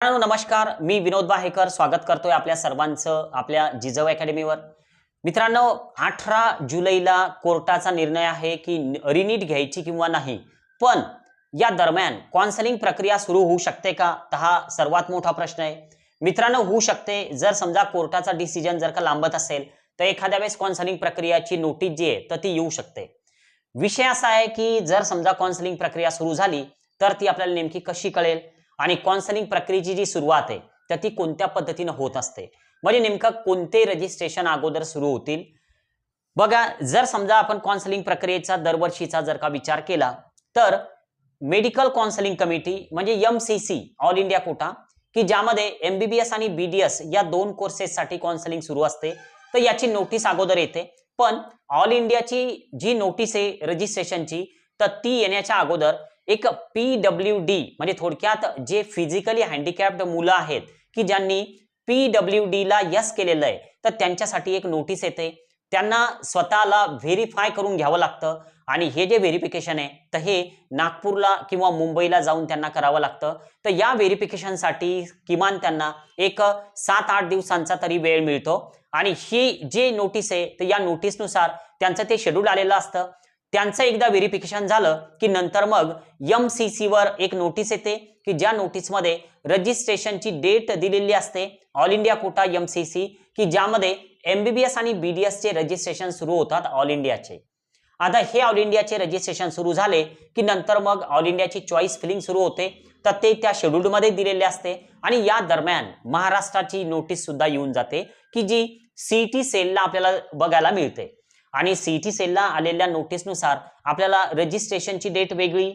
मित्रांनो नमस्कार. मी विनोद बाहेकर. स्वागत करतोय आपल्या सर्वांचं आपल्या जिजव अकॅडमीवर. मित्रांनो अठरा जुलैला कोर्टाचा निर्णय आहे की रिनीट घ्यायची किंवा नाही. पण या दरम्यान कॉन्सलिंग प्रक्रिया सुरू होऊ शकते का? तर हा सर्वात मोठा प्रश्न आहे. मित्रांनो होऊ शकते. जर समजा कोर्टाचा डिसिजन जर का लांबत असेल तर एखाद्या वेळेस कॉन्सलिंग प्रक्रियाची नोटीस जी आहे तर ती येऊ शकते. विषय असा आहे की जर समजा कॉन्सलिंग प्रक्रिया सुरू झाली तर ती आपल्याला नेमकी कशी कळेल? आणि कॉन्सलिंग प्रक्रियेची जी सुरुवात आहे तर ती कोणत्या पद्धतीनं होत असते? म्हणजे नेमकं कोणते रजिस्ट्रेशन अगोदर सुरू होतील? बघा जर समजा आपण कॉन्सलिंग प्रक्रियेचा दरवर्षीचा जर का विचार केला तर मेडिकल कॉन्सलिंग कमिटी म्हणजे M C C all India quota की ज्यामध्ये एमबीबीएस आणि बीडीएस या दोन कोर्सेससाठी कॉन्सलिंग सुरू असते तर याची नोटीस अगोदर येते. पण ऑल इंडियाची जी नोटीस आहे रजिस्ट्रेशनची तर ती येण्याच्या अगोदर एक पी डब्ल्यू डी म्हणजे थोडक्यात जे फिजिकली हँडिकॅप्ड मुलं आहेत की ज्यांनी पी डब्ल्यू डी ला यस केलेलं आहे तर त्यांच्यासाठी एक नोटीस येते. त्यांना स्वतःला व्हेरीफाय करून घ्यावं लागतं. आणि हे जे व्हेरिफिकेशन आहे तर हे नागपूरला किंवा मुंबईला जाऊन त्यांना करावं लागतं. तर या व्हेरिफिकेशनसाठी किमान त्यांना एक सात आठ दिवसांचा तरी वेळ मिळतो. आणि ही जे नोटीस आहे तर या नोटीसनुसार त्यांचं ते शेड्यूल आलेलं असतं. त्यांचं एकदा व्हेरिफिकेशन झालं की नंतर मग एम सी सीवर एक नोटीस येते की ज्या नोटीसमध्ये रजिस्ट्रेशनची डेट दिलेली असते all India quota M C C की ज्यामध्ये एमबीबीएस आणि बीडीएसचे रजिस्ट्रेशन सुरू होतात ऑल इंडियाचे आता हे ऑल इंडियाचे रजिस्ट्रेशन सुरू झाले की नंतर मग ऑल इंडियाची चॉईस फिलिंग सुरू होते तर ते त्या शेड्यूलमध्ये दिलेले असते आणि या दरम्यान महाराष्ट्राची नोटीस सुद्धा येऊन जाते की जी सीटी सेलला आपल्याला बघायला मिळते. आणि सीटी सेलला आलेल्या नोटीसनुसार आपल्याला रजिस्ट्रेशनची डेट वेगळी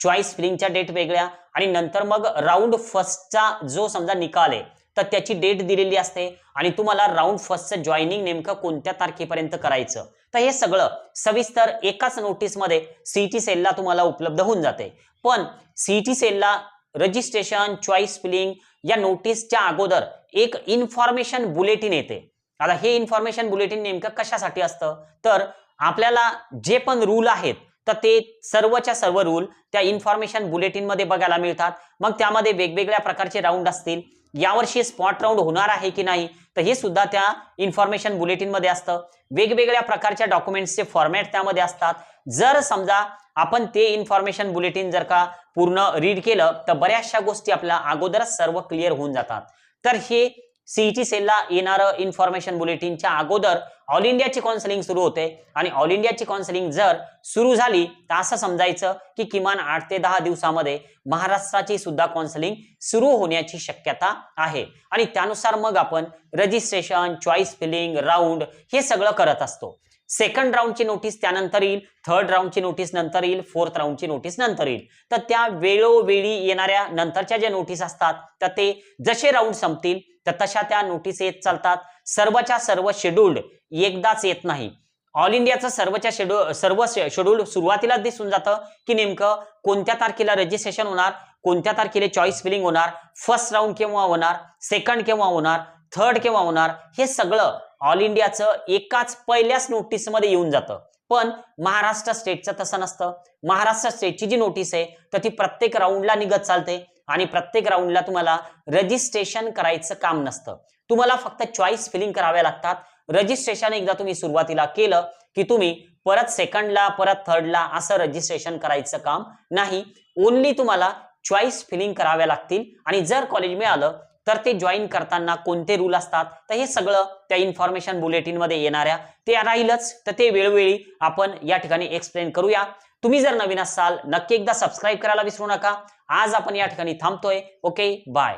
चॉईस फिलिंगच्या डेट वेगळ्या आणि नंतर मग राऊंड फर्स्टचा जो समजा निकाल आहे तर त्याची डेट दिलेली असते आणि तुम्हाला राऊंड फर्स्टचं जॉईनिंग नेमकं कोणत्या तारखेपर्यंत करायचं. तर हे सगळं सविस्तर एकाच नोटीसमध्ये सीटी सेलला तुम्हाला उपलब्ध होऊन जाते. पण सीटी सेलला रजिस्ट्रेशन चॉईस फिलिंग या नोटीसच्या अगोदर एक इन्फॉर्मेशन बुलेटिन येते. आता हे इन्फॉर्मेशन बुलेटिन नेमकं कशासाठी असतं? तर आपल्याला जे पण रूल आहेत तर ते सर्वच्या सर्व रूल त्या इन्फॉर्मेशन बुलेटिनमध्ये बघायला मिळतात. मग त्यामध्ये वेगवेगळ्या प्रकारचे राऊंड असतील. यावर्षी स्पॉट राऊंड होणार आहे की नाही? तर हे सुद्धा त्या इन्फॉर्मेशन बुलेटिनमध्ये असतं. वेगवेगळ्या प्रकारच्या डॉक्युमेंट्सचे फॉर्मॅट त्यामध्ये असतात. जर समजा आपण ते इन्फॉर्मेशन बुलेटिन जर का पूर्ण रीड केलं तर बऱ्याचशा गोष्टी आपल्या अगोदरच सर्व क्लिअर होऊन जातात. तर हे सीईटी सेलला येणारं इन्फॉर्मेशन बुलेटिनच्या अगोदर ऑल इंडियाची काउन्सिलिंग सुरू होते. आणि ऑल इंडियाची काउन्सिलिंग जर सुरू झाली तर असं समजायचं की किमान आठ ते दहा दिवसामध्ये महाराष्ट्राची सुद्धा काउन्सिलिंग सुरू होण्याची शक्यता आहे. आणि त्यानुसार मग आपण रजिस्ट्रेशन चॉईस फिलिंग राऊंड हे सगळं करत असतो. सेकंड राऊंडची नोटीस त्यानंतर येईल थर्ड राऊंडची नोटीस नंतर येईल फोर्थ राऊंडची नोटीस नंतर येईल. तर त्या वेळोवेळी येणाऱ्या नंतरच्या ज्या नोटीस असतात तर ते जसे राऊंड संपतील तर तशा त्या नोटीस येत चालतात. सर्वच्या सर्व शेड्यूल्ड एकदाच येत नाही. ऑल इंडियाचं सर्वच्या शेड्यूल सर्व शेड्यूल सुरुवातीलाच दिसून जातं की नेमकं कोणत्या तारखेला रजिस्ट्रेशन होणार कोणत्या तारखेला चॉईस फिलिंग होणार फर्स्ट राऊंड केव्हा होणार सेकंड केव्हा होणार थर्ड केव्हा होणार हे सगळं ऑल इंडियाचं एकाच पहिल्याच नोटीसमध्ये येऊन जातं. पण महाराष्ट्र स्टेटचं तसं नसतं. महाराष्ट्र स्टेटची जी नोटीस आहे तर ती प्रत्येक राऊंडला निघत चालते आणि प्रत्येक राऊंडला तुम्हाला रजिस्ट्रेशन करायचं काम नसतं. तुम्हाला फक्त चॉईस फिलिंग कराव्या लागतात. रजिस्ट्रेशन एकदा तुम्ही सुरुवातीला केलं की तुम्ही परत सेकंडला परत थर्डला असं रजिस्ट्रेशन करायचं काम नाही. ओनली तुम्हाला चॉईस फिलिंग कराव्या लागतील. आणि जर कॉलेज मिळालं तर ते जॉईन करताना कोणते रूल असतात? तर हे सगळं त्या इन्फॉर्मेशन बुलेटिनमध्ये येणाऱ्या. ते राहीलच. तर ते वेळोवेळी आपण या ठिकाणी एक्सप्लेन करूया. तुम्ही जर नवीन असाल नक्की एकदा सबस्क्राईब करायला विसरू नका. आज आपण या ठिकाणी थांबतोय. Okay bye